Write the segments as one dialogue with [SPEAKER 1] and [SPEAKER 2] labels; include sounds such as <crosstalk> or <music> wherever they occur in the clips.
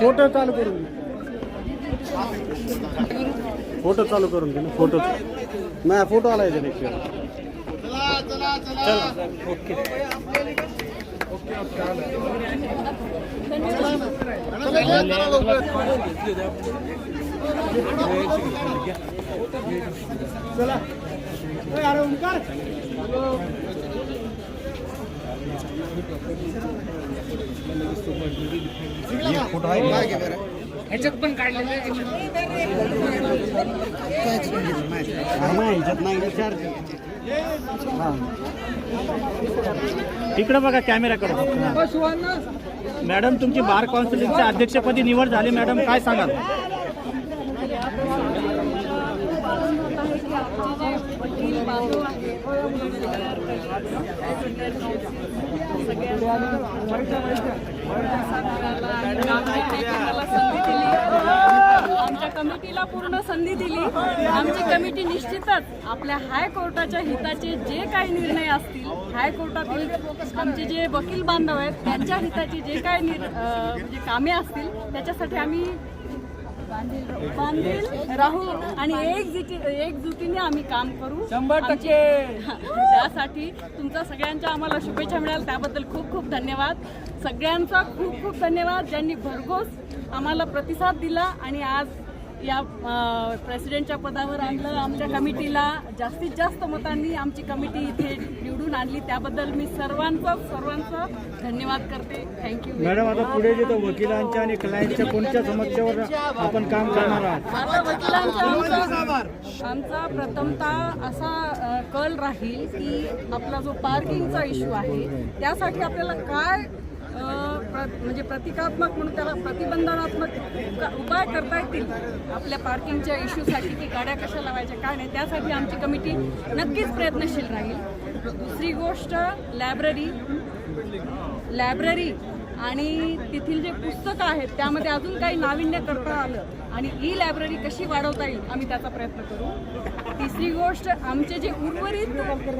[SPEAKER 1] Photo चालू करून photo चालू करून घे ना फोटो. नाही फोटो आला याच्या पिक्चर ओके चला। अरे ओंकार
[SPEAKER 2] पण
[SPEAKER 1] नाही नाही विचार इकडं बघा कॅमेराकडे मॅडम तुमची बार काउन्सिलिंगच्या अध्यक्षपदी निवड झाली. मॅडम काय सांगाल?
[SPEAKER 3] आमच्या कमिटीला पूर्ण संधी दिली. आमची कमिटी निश्चितच आपल्या हायकोर्टाच्या हिताचे जे काही निर्णय असतील हायकोर्टातील आमचे जे वकील बांधव आहेत त्यांच्या हिताचे जे काही निर म्हणजे कामे असतील त्याच्यासाठी आम्ही बांधील राहू आणि एकजुटी एकजुटीने आम्ही काम करू. शंभर टक्के. <laughs> त्यासाठी तुमचा सगळ्यांच्या आम्हाला शुभेच्छा मिळाल त्याबद्दल खूप खूप धन्यवाद. सगळ्यांचा खूप खूप धन्यवाद ज्यांनी भरघोस आम्हाला प्रतिसाद दिला आणि आज या प्रेसिडेंटच्या पदावर आणलं. आमच्या कमिटीला जास्तीत जास्त मतांनी आमची कमिटी इथे निवडून आणली. त्याबद्दल मी सर्वांचा सर्वांचा धन्यवाद करते. थँक्यू
[SPEAKER 1] मॅडम आता पुढे जे तो वकिलांच्या आणि क्लायंटच्या कोणत्या समस्येवर आपण काम करणार आहात?
[SPEAKER 3] आमचा प्रथमतः असा कल राहील की आपला जो पार्किंगचा इश्यू आहे त्यासाठी आपल्याला काय प्र- म्हणजे प्रतिकात्मक म्हणून त्याला प्रतिबंधनात्मक उपाय करता येतील आपल्या पार्किंगच्या इश्यूसाठी की गाड्या कशा लावायच्या काय नाही त्यासाठी आमची कमिटी नक्कीच प्रयत्नशील राहील. दुसरी गोष्ट लायब्ररी लायब्ररी आणि तेथील जे पुस्तकं आहेत त्यामध्ये अजून काही नाविन्य करता आलं आणि ई लायब्ररी कशी वाढवता येईल आम्ही त्याचा प्रयत्न करू. तिसरी गोष्ट आमचे जे उर्वरित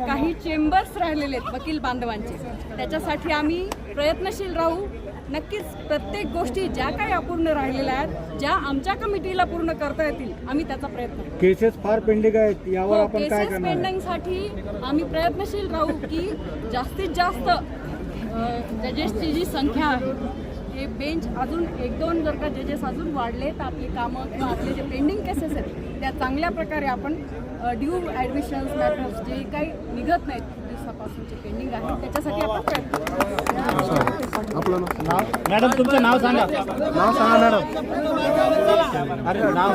[SPEAKER 3] काही चेंबर्स राहिलेले आहेत वकील बांधवांचे त्याच्यासाठी आम्ही प्रयत्नशील राहू. नक्कीच प्रत्येक गोष्टी ज्या काही अपूर्ण राहिलेल्या आहेत ज्या आमच्या कमिटीला पूर्ण करता येतील आम्ही त्याचा प्रयत्न
[SPEAKER 1] केसेस फार पेंडिंग आहेत यावर
[SPEAKER 3] हो,
[SPEAKER 1] आपण काय
[SPEAKER 3] केसेस
[SPEAKER 1] करणार आहे?
[SPEAKER 3] पेंडिंगसाठी आम्ही प्रयत्नशील राहू की जास्तीत जास्त जजेसची जी संख्या आहे ते बेंच अजून एक दोन जर का जजेस अजून वाढले तर आपली कामं किंवा आपले जे पेंडिंग केसेस आहेत त्या चांगल्या प्रकारे आपण ड्यू ॲडमिशन्स मॅटर्स जे काही निघत नाहीत खूप दिवसापासूनचे पेंडिंग आहे त्याच्यासाठी आपण प्रयत्न करू.
[SPEAKER 1] नाव मॅडम तुमचं नाव सांगा. नाव सांगा मॅडम. अरे नाव.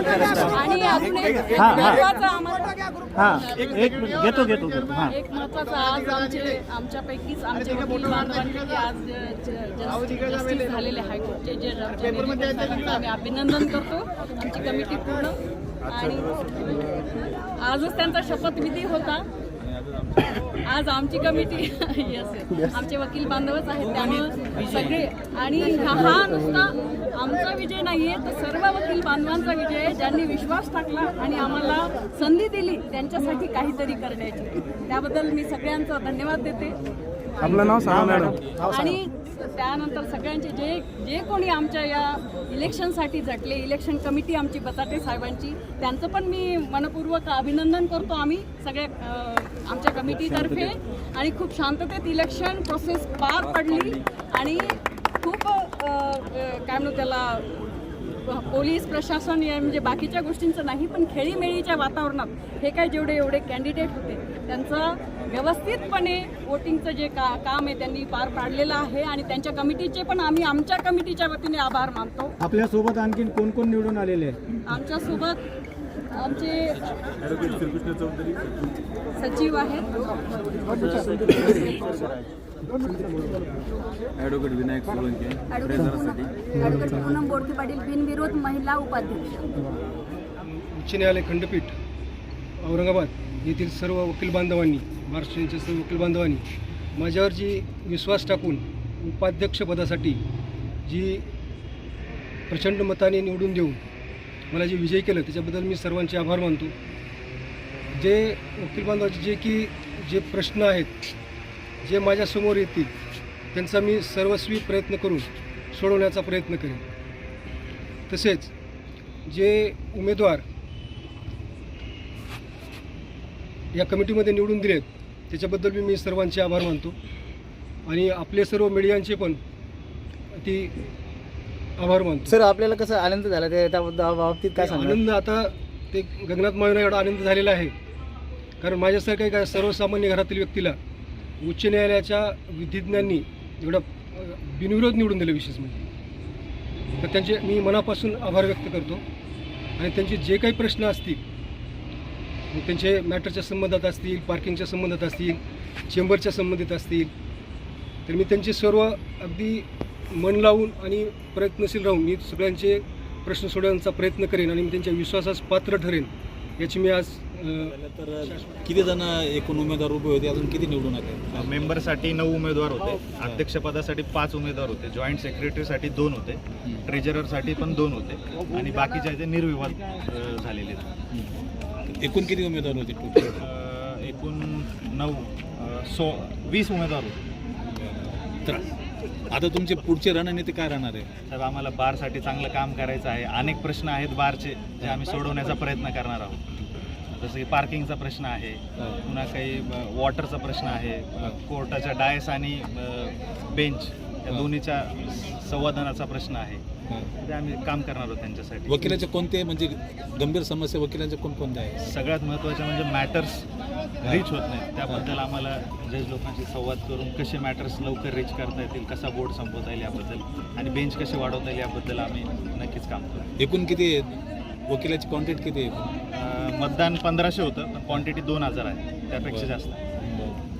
[SPEAKER 3] आणि अजून एक
[SPEAKER 1] हा.
[SPEAKER 3] महत्त्वाचं आम्हाला
[SPEAKER 1] एक मिनिट. घेतो घेतो घेतो. हा.
[SPEAKER 3] एक आज आमचे आमच्यापैकीच आमचे वकील बांधवांपैकी आज जस्टिस झालेले हायकोर्टचे जे आम्ही अभिनंदन करतो. आमची कमिटी पूर्ण. आणि आजच त्यांचा शपथविधी होता. आज आमची कमिटी येस आमचे वकील बांधवच आहेत त्यामुळं सगळे. आणि हा हा नुसता आमचा विजय नाहीये तर सर्व वकील बांधवांचा विजय आहे. ज्यांनी विश्वास टाकला आणि आम्हाला संधी दिली त्यांच्यासाठी काहीतरी करण्याची. त्याबद्दल मी साहेबांचा धन्यवाद देते.
[SPEAKER 1] आपलं नाव सांगा मॅडम.
[SPEAKER 3] आणि त्यानंतर सगळ्यांचे जे जे कोणी आमच्या या इलेक्शनसाठी झटले इलेक्शन कमिटी आमची बचाटे साहेबांची त्यांचं पण मी मनपूर्वक अभिनंदन करतो आम्ही सगळ्या आमच्या कमिटीतर्फे. आणि खूप शांततेत इलेक्शन प्रोसेस पार पडली. आणि खूप काय म्हणू त्याला पोलीस प्रशासन या म्हणजे बाकीच्या गोष्टींचं नाही पण खेळीमेळीच्या वातावरणात हे काय जेवढे एवढे कॅन्डिडेट होते त्यांचं व्यवस्थितपणे वोटिंगचं जे का काम आहे त्यांनी पार पाडलेलं आहे आणि त्यांच्या कमिटीचे पण आम्ही आमच्या कमिटीच्या वतीने आभार मानतो.
[SPEAKER 1] आपल्यासोबत आणखीन कोण कोण निवडून आलेले
[SPEAKER 3] आमच्यासोबत आमचे सचिव आहेत.
[SPEAKER 4] ॲडव्होकेट विनायक सोळंके
[SPEAKER 3] ॲडव्होकेट पूनम बोडके पाटील बिनविरोध महिला उपाध्यक्ष
[SPEAKER 5] उच्च न्यायालय खंडपीठ औरंगाबाद येथील सर्व वकील बांधवांनी महाराष्ट्राच्या सर्व वकील बांधवांनी माझ्यावर जी विश्वास टाकून उपाध्यक्षपदासाठी जी प्रचंड मताने निवडून देऊन मला जे विजयी केलं त्याच्याबद्दल मी सर्वांचे आभार मानतो. जे वकील बांधवाचे जे की जे प्रश्न आहेत जे माझ्यासमोर येतील त्यांचा मी सर्वस्वी प्रयत्न करून सोडवण्याचा प्रयत्न करेन. तसेच जे उमेदवार या कमिटीमध्ये निवडून दिलेत त्याच्याबद्दल बी मी सर्वांचे आभार मानतो. आणि आपले सर्व मीडियांचे पण ती आभार मानतो.
[SPEAKER 4] सर आपल्याला कसं आनंद झाला? ते त्या बाबतीत काय
[SPEAKER 5] आनंद आता ते गगनात माविना एवढा आनंद झालेला आहे. कारण माझ्यासारख्या एका सर्वसामान्य घरातील व्यक्तीला उच्च न्यायालयाच्या विधिज्ञांनी एवढा बिनविरोध निवडून दिलं विशेष म्हणजे. तर त्यांचे मी मनापासून आभार व्यक्त करतो. आणि त्यांचे जे काही प्रश्न असतील त्यांचे मॅटरच्या संबंधात असतील पार्किंगच्या संबंधात असतील चेंबरच्या संबंधित असतील तर मी त्यांचे सर्व अगदी मन लावून आणि प्रयत्नशील राहून मी सगळ्यांचे प्रश्न सोडवण्याचा प्रयत्न करेन आणि मी त्यांच्या विश्वासास पात्र ठरेन याची मी आज
[SPEAKER 6] तर किती जण एकूण उमेदवार उभे होते? अजून किती निवडून आले?
[SPEAKER 1] मेंबरसाठी नऊ उमेदवार होते. अध्यक्षपदासाठी पाच उमेदवार होते. जॉईंट सेक्रेटरीसाठी दोन होते. ट्रेजररसाठी पण दोन होते. आणि बाकीचे आहे ते निर्विवाद झालेले. आहेत.
[SPEAKER 6] एकूण किती उमेदवार होते टोटल
[SPEAKER 1] एकूण नऊ सो वीस उमेदवार होते.
[SPEAKER 6] तर आता तुमचे पुढचे रणनीती काय राहणार आहे?
[SPEAKER 1] साहेब आम्हाला बारसाठी चांगलं काम करायचं आहे. अनेक प्रश्न आहेत बारचे जे आम्ही सोडवण्याचा प्रयत्न करणार आहोत. जसं की पार्किंगचा प्रश्न आहे पुन्हा काही वॉटरचा प्रश्न आहे कोर्टाच्या डायस आणि बेंच या दोन्हीच्या संवादनाचा प्रश्न आहे. ते आम्ही काम करणार आहोत त्यांच्यासाठी.
[SPEAKER 6] वकिलाचे कोणते म्हणजे गंभीर समस्या वकिलांच्या कोणकोणत्या आहेत?
[SPEAKER 1] सगळ्यात महत्त्वाचे म्हणजे मॅटर्स रीच होत नाहीत. त्याबद्दल आम्हाला जज लोकांशी संवाद करून कसे मॅटर्स लवकर रीच करता येतील कसा बोर्ड संपवता येईल याबद्दल आणि बेंच कसे वाढवता येईल याबद्दल आम्ही नक्कीच काम करू.
[SPEAKER 6] एकूण किती वकिलाची क्वांटिटी किती आहे?
[SPEAKER 1] मतदान पंधराशे होतं पण क्वांटिटी दोन हजार आहे. त्यापेक्षा जास्त.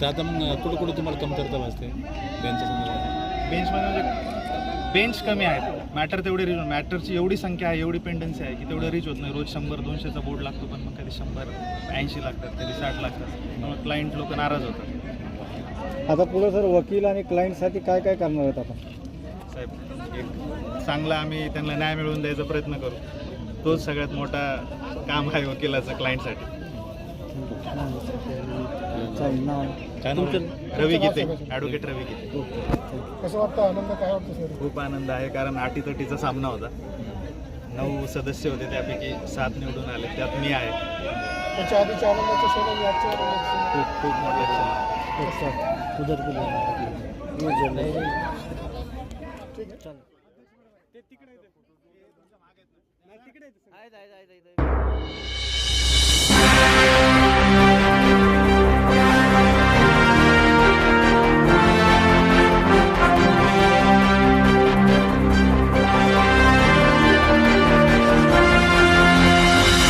[SPEAKER 6] तर आता मग कुठं कुठं तुम्हाला कमतरता भासते? त्यांच्या संदर्भात?
[SPEAKER 1] बेंचमध्ये म्हणजे बेंच कमी आहेत. मॅटर तेवढे रिच मॅटरची एवढी संख्या आहे एवढी पेंडन्सी आहे की तेवढं रिच होत नाही. रोज शंभर दोनशेचा बोर्ड लागतो पण मग कधी शंभर ऐंशी लागतात कधी साठ लागतात. त्यामुळे क्लायंट लोक नाराज होतात.
[SPEAKER 4] आता पुढे सर वकील आणि क्लायंटसाठी काय काय करणार आहेत आपण?
[SPEAKER 1] साहेब एक चांगला आम्ही त्यांना न्याय मिळवून द्यायचा प्रयत्न करू. तोच सगळ्यात मोठा काम आहे वकिलाचं क्लायंटसाठी? रवी गीते. ॲडव्होकेट रवी गीते.
[SPEAKER 5] कसं वाटतं? आनंद काय वाटतं सर
[SPEAKER 1] खूप आनंद आहे कारण अटीतटीचा सामना होता. नऊ सदस्य होते त्यापैकी सात निवडून आले. त्यात मी आहे.
[SPEAKER 5] त्याच्या आधीच्या आनंदाच्या
[SPEAKER 1] खूप खूप मोठे क्षण.
[SPEAKER 3] आहेत आहेत आहेत आहेत